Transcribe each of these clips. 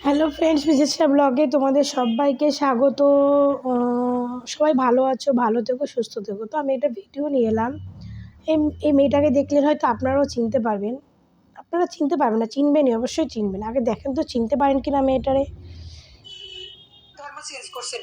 Hello friends বিজেসা ব্লগে তোমাদের সবাইকে স্বাগত। সবাই ভালো আছো, ভালো থেকো, সুস্থ থেকো। তো আমি একটা ভিডিও নিয়ে এলাম। এই এই মেয়েটাকে দেখলে হয়তো আপনারাও চিনতে পারবেন। আপনারা চিনতে পারবেন না, চিনবেনই, অবশ্যই চিনবেন। আগে দেখেন তো, চিনতে পারেন কিনা মেয়েটারে? চেঞ্জ করছেন।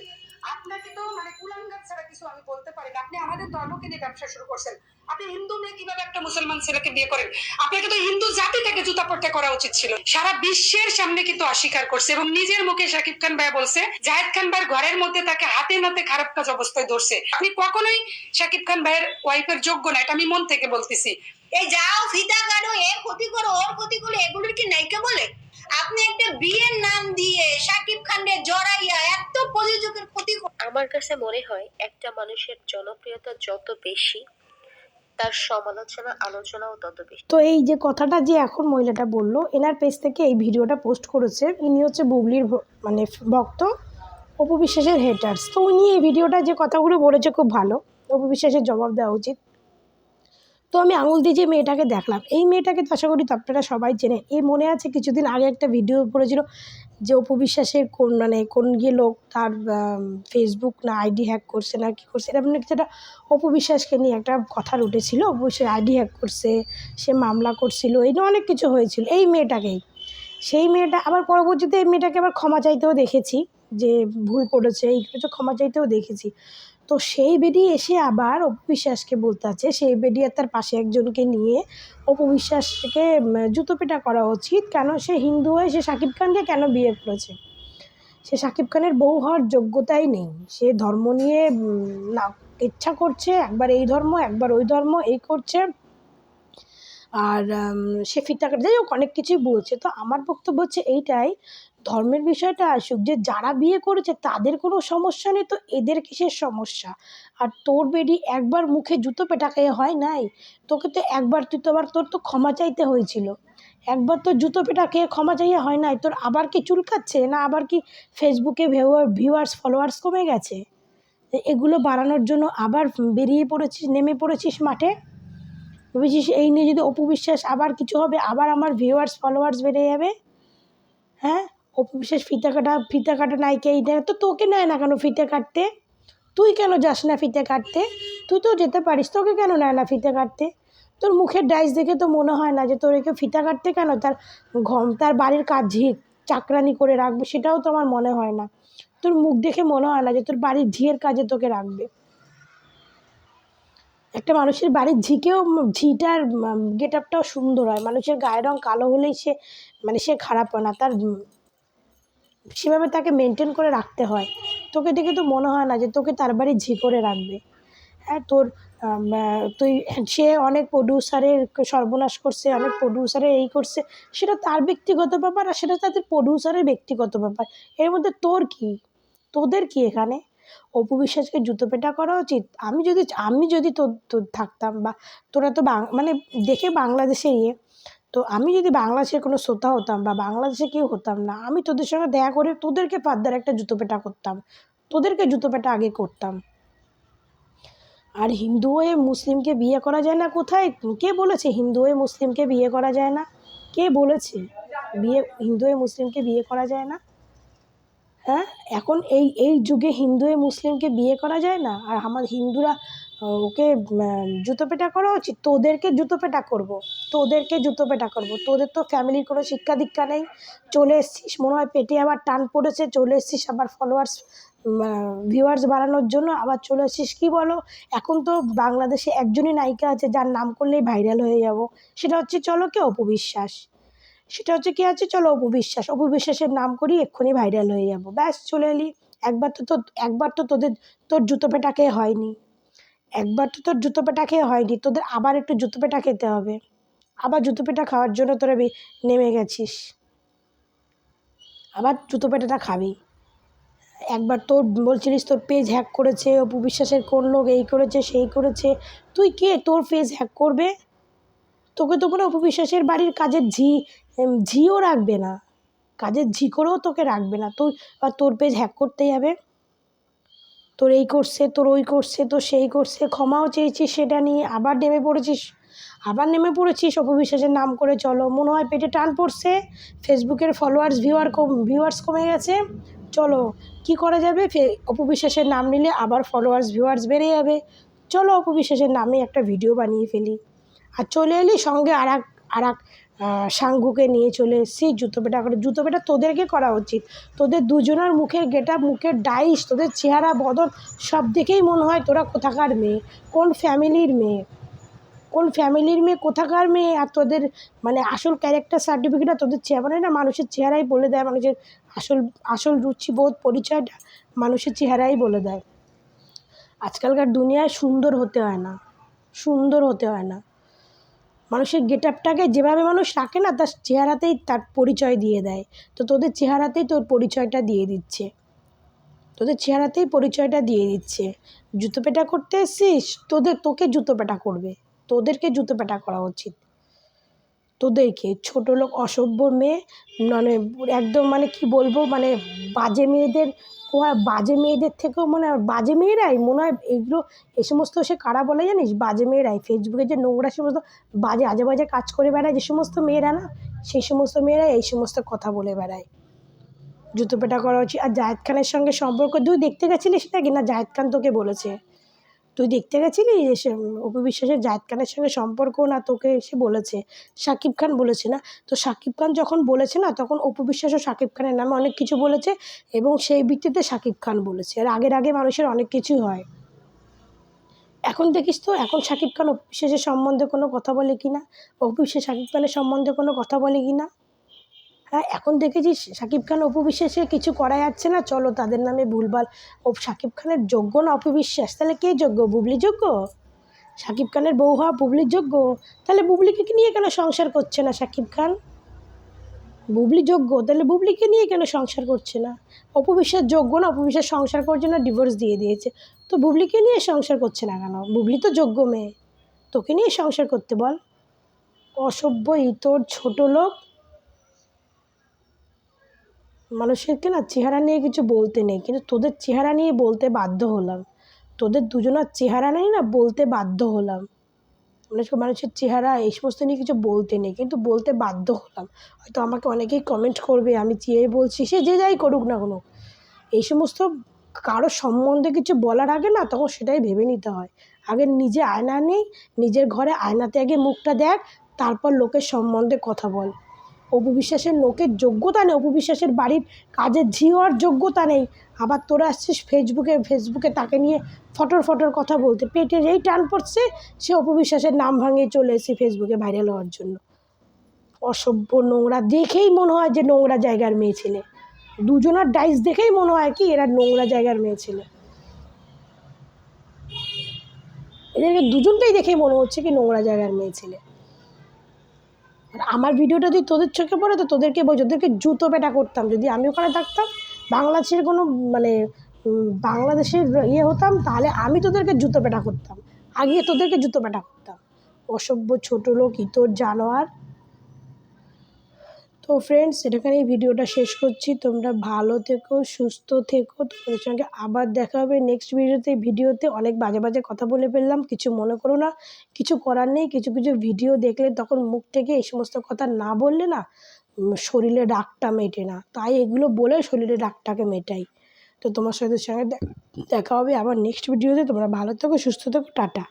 আপনাকে তো মানে কুলাঙ্গার ছাড়া কিছু আমি বলতে পারি না। আপনি আমাদের ধর্মকে নিয়ে ব্যবসা শুরু করছেন। আপনি হিন্দু মেয়ে কীভাবে একটা মুসলমান ছেলেকে বিয়ে করেন? আপনাকে তো হিন্দু জাতি থেকে জুতা পড়তে করা উচিত ছিল। সারা বিশ্বের সামনে কিন্তু অস্বীকার করছে এবং নিজের মুখে শাকিব খান ভাই বলছে জাহেদ খান ভাইয়ের ঘরের মধ্যে তাকে হাতে নাতে খারাপ কাজ অবস্থায় ধরছে। আপনি কখনোই শাকিব খান ভাইয়ের ওয়াইফের যোগ্য না, এটা আমি মন থেকে বলতেছি। এই যাও ফিতা কাটো এর ক্ষতি করো ওর ক্ষতি করো এগুলোর কি নায়িকা বলে? আপনি একটা বিয়ের নাম দিয়ে সাকিব খানকে জড়াইয়া এত প্রযোজকের ক্ষতি আমার কাছে মনে হয় একটা মানুষের জনপ্রিয়তা যত বেশি তার সমালোচনা আলোচনাও তত বেশি। তো এই যে কথাটা যে এখন মহিলাটা বলল এনার পেজ থেকে এই ভিডিওটা পোস্ট করেছে। ইনি হচ্ছে বুবলির মানে ভক্ত অপু বিশ্বাসের হেটার্স তো উনি এই ভিডিওটা যে কথাগুলো বলেছে খুব ভালো। অপু বিশ্বাসের জবাব দেওয়া উচিত। তো আমি আঙুল দিয়ে যে মেয়েটাকে দেখলাম, এই মেয়েটাকে তো আশা করি তো আপনারা সবাই চেনেন। এই মনে আছে কিছুদিন আগে একটা ভিডিও পড়েছিল যে অপু বিশ্বাসের কোন মানে কোন গিয়ে লোক তার ফেসবুক না আইডি হ্যাক করছে না কী করছে, এরকম কিছু একটা অপু বিশ্বাসকে নিয়ে একটা কথা উঠেছিল অপু বিশ্বাস আইডি হ্যাক করছে, সে মামলা করছিল, এই অনেক কিছু হয়েছিল। এই মেয়েটাকেই, সেই মেয়েটা, আবার পরবর্তীতে এই মেয়েটাকে আবার ক্ষমা চাইতেও দেখেছি যে ভুল করেছে, এই কিছু ক্ষমা চাইতেও দেখেছি। তো সেই বেডি এসে আবার অপবিশ্বাসকে বলতে আছে, সেই বেডি আর তার পাশে একজনকে নিয়ে অপবিশ্বাসকে জুতো পেটা করা উচিত। কেন? সে হিন্দু হয়ে সে শাকিব খানকে কেন বিয়ে করেছে? সে শাকিব খানের বউ হওয়ার যোগ্যতাই নেই। সে ধর্ম নিয়ে না, ইচ্ছা করছে, একবার এই ধর্ম, একবার ওই ধর্ম, এই করছে। আর সে কাটা যাই হোক, অনেক কিছুই বলছে। তো আমার বক্তব্য হচ্ছে এইটাই, ধর্মের বিষয়টা আসুক, যে যারা বিয়ে করেছে তাদের কোনো সমস্যা নেই, তো এদের কিসের সমস্যা? আর তোর বেডি একবার মুখে জুতো পেটা খেয়ে হয় নাই? তোকে তো একবার তুই তো আবার, তোর তো ক্ষমা চাইতে হয়েছিল। একবার তোর জুতো পেটা খেয়ে ক্ষমা চাইয়ে হয় নাই, তোর আবার কি চুলকাচ্ছে না আবার কি ফেসবুকে ভিউয়ার্স ফলোয়ার্স কমে গেছে? এগুলো বাড়ানোর জন্য আবার বেরিয়ে পড়েছিস, নেমে পড়েছিস মাঠে? ভেবেছিস এই নিয়ে যদি অপু বিশ্বাস আবার কিছু হবে, আবার আমার ভিউয়ার্স ফলোয়ার্স বেড়ে যাবে? হ্যাঁ? অপু বিশ্বাস ফিতা কাটা ফিতা কাটা নাইকে এই নেয় তো তোকে নেয় না কেন ফিতে কাটতে? তুই কেন যাস না ফিতে কাটতে? তুই তো যেতে পারিস, তোকে কেন নেয় না ফিতে কাটতে? তোর মুখের ডাইস দেখে তো মনে হয় না যে তোর একে ফিতা কাটতে কেন? তার ঘম, তার বাড়ির কাজ ঝিক, চাকরানি করে রাখবে, সেটাও তো আমার মনে হয় না। তোর মুখ দেখে মনে হয় না যে তোর বাড়ির ঝিয়ের কাজে তোকে রাখবে। একটা মানুষের বাড়ির ঝিকেও ঝিটার গেট আপটাও সুন্দর হয়। মানুষের গায়ের রং কালো হলেই সে মানে সে খারাপ হয় না। তার সেভাবে তাকে মেনটেন করে রাখতে হয়। তোকে দেখে তো মনে হয় না যে তোকে তার বাড়ি ঝি করে রাখবে। হ্যাঁ তোর তুই, সে অনেক প্রডিউসারের সর্বনাশ করছে, অনেক প্রডিউসারের এই করছে। সেটা তার ব্যক্তিগত ব্যাপার আর সেটা তাদের প্রডিউসারের ব্যক্তিগত ব্যাপার। এর মধ্যে তোর কি? তোদের কি এখানে? অপু বিশ্বাসকে জুতো পেটা করা উচিত? আমি যদি আমি যদি তোর তোর থাকতাম বা তোরা তো মানে দেখে বাংলাদেশে ইয়ে তো আমি যদি বাংলাদেশের কোনো শ্রোতা হতাম বা বাংলাদেশে কেউ হতাম না, আমি তোদের সঙ্গে দেখা করে তোদেরকে পাদ্দার একটা জুতো পেটা করতাম। তোদেরকে জুতো পেটা আগে করতাম। আর হিন্দু হয়ে মুসলিমকে বিয়ে করা যায় না কোথায়? কে বলেছে হিন্দু হয়ে মুসলিমকে বিয়ে করা যায় না? কে বলেছে? বিয়ে, হিন্দু হয়ে মুসলিমকে বিয়ে করা যায় না? হ্যাঁ? এখন এই এই যুগে হিন্দু মুসলিমকে বিয়ে করা যায় না? আর আমার হিন্দুরা, ওকে জুতো পেটা করা উচিত? তোদেরকে জুতো পেটা করব। তোদেরকে জুতো পেটা করব। তোদের তো ফ্যামিলির কোনো শিক্ষা দীক্ষা নেই। চলে এসছিস, মনে হয় পেটে আবার টান পড়েছে, চলে এসছিস আবার ফলোয়ার্স ভিউয়ার্স বাড়ানোর জন্য, আবার চলে এসছিস কী বলো? এখন তো বাংলাদেশে একজনই নায়িকা আছে, যার নাম করলেই ভাইরাল হয়ে যাব। সেটা হচ্ছে চলো কে অপবিশ্বাস? সেটা হচ্ছে কি আছে, চলো অপবিশ্বাস। অপবিশ্বাসের নাম করি, এক্ষুনি ভাইরাল হয়ে যাব। ব্যাস, চলে এলি। একবার তো তোর একবার তো তোদের, তোর জুতো পেটা খেয়ে হয়নি। একবার তো তোর জুতো পেটা খেয়ে হয়নি, তোদের আবার একটু জুতো পেটা খেতে হবে। আবার জুতো পেটা খাওয়ার জন্য তোরা নেমে গেছিস। আবার জুতো পেটাটা খাবি। একবার তোর বলছিলিস তোর পেজ হ্যাক করেছে অপু বিশ্বাসের কোন লোক এই করেছে, সেই করেছে। তুই কে? তোর পেজ হ্যাক করবে? তোকে তো কোনো অপবিশ্বাসের বাড়ির কাজের ঝি ঝিও রাখবে না। কাজের ঝি করেও তোকে রাখবে না। তুই তোর পেজ হ্যাক করতে যাবে। তোর এই করছে তোর ওই করছে তোর সেই করছে ক্ষমাও চেয়েছিস সেটা নিয়ে। আবার নেমে পড়েছিস। আবার নেমে পড়েছিস অপু বিশ্বাসের নাম করে। চলো, মনে হয় পেটে টান পড়ছে। ফেসবুকের ফলোয়ার্স ভিউয়ার কম ভিউয়ার্স কমে গেছে। চলো, কি করা যাবে? ফে- অপু বিশ্বাসের নাম নিলে আবার ফলোয়ার্স ভিউয়ার্স বেড়ে যাবে। চলো অপু বিশ্বাসের নামে একটা ভিডিও বানিয়ে ফেলি। আর চলে এলি সঙ্গে আর এক আর এক সাঙ্গুকে নিয়ে চলে এসেছি জুতো পেটা করে। জুতো পেটা তোদেরকে করা উচিত। তোদের দুজনের মুখের গেটা মুখের ডাইস, তোদের চেহারা বদল সব দেখেই মনে হয় তোরা কোথাকার মেয়ে। কোন ফ্যামিলির মেয়ে? কোন ফ্যামিলির মেয়ে কোথাকার মেয়ে? আর তোদের মানে আসল ক্যারেক্টার সার্টিফিকেটটা তোদের চেহারা মানে না, মানুষের চেহারাই বলে দেয়, মানুষের আসল আসল রুচিবোধ পরিচয়টা মানুষের চেহারাই বলে দেয়। আজকালকার দুনিয়ায় সুন্দর হতে হয় না। সুন্দর হতে হয় না। মানুষের গেট আপটাকে যেভাবে মানুষ রাখে না, তার চেহারাতেই তার পরিচয় দিয়ে দেয়। তো তোদের চেহারাতেই তোর পরিচয়টা দিয়ে দিচ্ছে। তোদের চেহারাতেই পরিচয়টা দিয়ে দিচ্ছে। জুতো পেটা করতে এসছিস? তোদের, তোকে জুতো পেটা করবে। তোদেরকে জুতো পেটা করা উচিত। তোদেরকে ছোটো লোক, অসভ্য মেয়ে মানে একদম মানে কি বলব মানে বাজে মেয়েদের কোয়া- বাজে মেয়েদের থেকেও মনে হয় বাজে মেয়েরাই মনে হয় এইগুলো এই সমস্ত সে কারা বলে জানিস? বাজে মেয়েরাই। ফেসবুকে যে নোংরা সমস্ত বাজে আজে বাজে কাজ করে বেড়ায় যে সমস্ত মেয়েরা না, সেই সমস্ত মেয়েরাই এই সমস্ত কথা বলে বেড়ায়। জুতো পেটা করা উচিত। আর জাহেদ খানের সঙ্গে সম্পর্ক, তুই দেখতে গেছিলিস নাকি? না জাহেদ খান তোকে বলেছে। তুই দেখতে গেছিলি সে অপু বিশ্বাসের খানের সঙ্গে সম্পর্ক না তোকে এসে বলেছে? শাকিব খান বলেছে না? তো শাকিব খান যখন বলেছে না, তখন অপু বিশ্বাসও শাকিব খানের নামে অনেক কিছু বলেছে এবং সেই ভিত্তিতে শাকিব খান বলেছে। আর আগের আগে মানুষের অনেক কিছু হয়। এখন দেখিস তো, এখন শাকিব খান অপু বিশ্বাসের সম্বন্ধে কোনো কথা বলে কি না বিশ্বাস শাকিব খানের সম্বন্ধে কোনো কথা বলে কি না হ্যাঁ এখন দেখেছিস শাকিব খান অপু বিশ্বাসের কিছু করা যাচ্ছে না। চলো তাদের নামে ভুলভাল ও শাকিব খানের যোগ্য না অপু বিশ্বাস তাহলে কে যোগ্য? বুবলি যোগ্য? শাকিব খানের বউ হওয়া বুবলির যোগ্য? তাহলে বুবলিকে নিয়ে কেন সংসার করছে না শাকিব খান? বুবলি যোগ্য? তাহলে বুবলিকে নিয়ে কেন সংসার করছে না? অপবিশ্বাস যোগ্য না অপু বিশ্বাস সংসার করছে না ডিভোর্স দিয়ে দিয়েছে। তো বুবলিকে নিয়ে সংসার করছে না কেন? বুবলি তো যোগ্য মেয়ে। তোকে নিয়ে সংসার করতে বল। অসভ্য, ইতর, ছোট লোক। মানুষেরকে না চেহারা নিয়ে কিছু বলতে নেই, কিন্তু তোদের চেহারা নিয়ে বলতে বাধ্য হলাম। তোদের দুজনের চেহারা নেই না বলতে বাধ্য হলাম। মানুষ মানুষের চেহারা, এই সমস্ত নিয়ে কিছু বলতে নেই, কিন্তু বলতে বাধ্য হলাম। হয়তো আমাকে অনেকেই কমেন্ট করবে, আমি চেয়ে বলছি, সে যে যাই করুক না কোনো। এই সমস্ত কারও সম্বন্ধে কিছু বলার আগে না তখন সেটাই ভেবে নিতে হয়। আগে নিজে আয়না নেই নিজের ঘরে আয়নাতে আগে মুখটা দেখ, তারপর লোকের সম্বন্ধে কথা বল। অপু বিশ্বাসের লোকের যোগ্যতা নেই অপু বিশ্বাসের বাড়ির কাজের ঝি হওয়ার যোগ্যতা নেই। আবার তোরা আসছিস ফেসবুকে ফেসবুকে তাকে নিয়ে ফটোর ফটোর কথা বলতে। পেটের এই টান পড়ছে, সে অপু বিশ্বাসের নাম ভাঙিয়ে চলে এসে ফেসবুকে ভাইরাল হওয়ার জন্য। অসভ্য নোংরা, দেখেই মনে হয় যে নোংরা জায়গার মেয়ে ছেলে। দুজনার ডাইস দেখেই মনে হয় কি এরা নোংরা জায়গার মেয়ে ছেলে। এদেরকে দুজনটাই দেখেই মনে হচ্ছে কি নোংরা জায়গার মেয়ে ছেলে। আর আমার ভিডিওটা যদি তোদের চোখে পড়ে, তো তোদেরকে বলছি, ওদেরকে জুতো পেটা করতাম। যদি আমি ওখানে থাকতাম, বাংলাদেশের কোনো মানে বাংলাদেশের ইয়ে হতাম, তাহলে আমি তোদেরকে জুতো পেটা করতাম। আগে তোদেরকে জুতো পেটা করতাম। অসভ্য ছোটো লোক, ইতর, জানোয়ার তো ফ্রেন্ডস এটাখানে ভিডিওটা শেষ করছি। তোমরা ভালো থেকো, সুস্থ থেকো। তোমাদের সঙ্গে আবার দেখা হবে নেক্সট ভিডিওতে ভিডিওতে অনেক বাজে বাজে কথা বলে ফেললাম, কিছু মনে করো না। কিছু করার নেই, কিছু কিছু ভিডিও দেখলে তখন মুখ থেকে এই সমস্ত কথা না বললে না শরীরে ডাকটা মেটে না। তাই এগুলো বলে শরীরে ডাকটাকে মেটাই। তো তোমার সাথে সঙ্গে দেখা হবে আবার নেক্সট ভিডিওতে তোমরা ভালো থেকো, সুস্থ থেকো, টাটা।